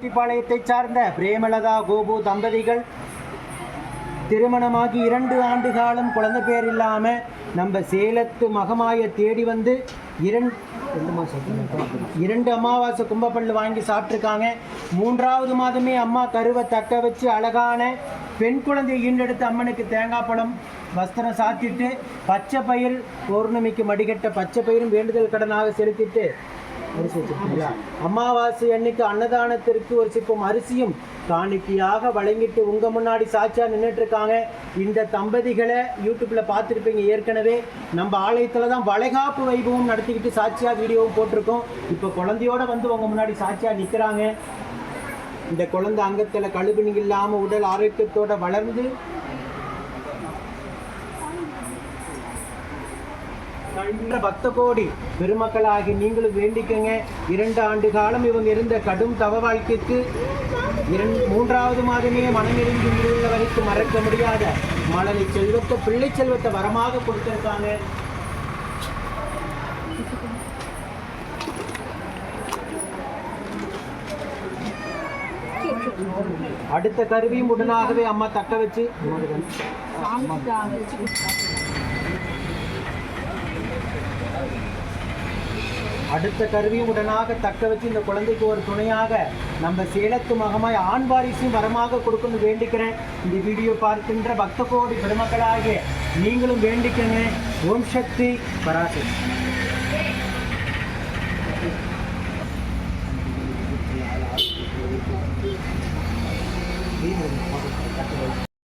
செட்டிப்பாளையத்தைச் சார்ந்த பிரேமலதா கோபு தம்பதிகள் திருமணமாகி இரண்டு ஆண்டு காலம் குழந்தை பேர் இல்லாமல் நம்ம சேலத்து மகமாய தேடி வந்து இரண்டு இரண்டு அமாவாசை கும்பப்பள்ளு வாங்கி சாப்பிட்ருக்காங்க மூன்றாவது மாதமே அம்மா கருவை தக்க வச்சு அழகான பெண் குழந்தையை ஈண்டெடுத்து அம்மனுக்கு தேங்காய் பழம் வஸ்திரம் சாத்திட்டு பச்சை பயிர் பௌர்ணமிக்கு மடிகட்ட பச்சை பயிரும் வேண்டுதல் கடனாக செலுத்திட்டு அரிசி வச்சிருக்கீங்களா? அமாவாசை அன்னைக்கு அன்னதானத்திற்கு ஒரு சிப்பம் அரிசியும் காணிக்கையாக வழங்கிட்டு உங்க முன்னாடி சாட்சியா நின்றுட்டு இருக்காங்க இந்த தம்பதிகளை யூடியூப்ல பார்த்துருப்பீங்க ஏற்கனவே. நம்ம ஆலயத்துல தான் வளைகாப்பு வைபவம் நடத்திக்கிட்டு சாட்சியா வீடியோவும் போட்டிருக்கோம். இப்போ குழந்தையோட வந்து உங்க முன்னாடி சாட்சியா நிற்கிறாங்க இந்த குழந்தை அங்கத்தில் கழுகுனி இல்லாமல் உடல் ஆரோக்கியத்தோடு வளர்ந்து பக்த கோடி பெருமக்களாகி நீங்களும் வேண்டிக்கங்க. இரண்டு ஆண்டு காலம் இவங்க இருந்த கடும் தவ வாழ்க்கைக்கு மூன்றாவது மாதமே மனமிருந்து உள்ள வரைக்கும் மறக்க முடியாத மழலை செல்வத்தை பிள்ளை செல்வத்தை வரமாக கொடுத்திருக்காங்க. அடுத்த கருவியும் உடனாகவே அம்மா தக்க வச்சு. அடுத்த கருவியும் உடனாக தக்க வச்சு இந்த குழந்தைக்கு ஒரு துணையாக நம்ம சேலத்து மகமாய் ஆண் வாரிசையும் வரமாக கொடுக்கணும்னு வேண்டிக்கிறேன். இந்த வீடியோ பார்க்கின்ற பக்த கோடி பெருமக்களாகிய நீங்களும் வேண்டிக்கங்க. ஓம் சக்தி பராசக்தி.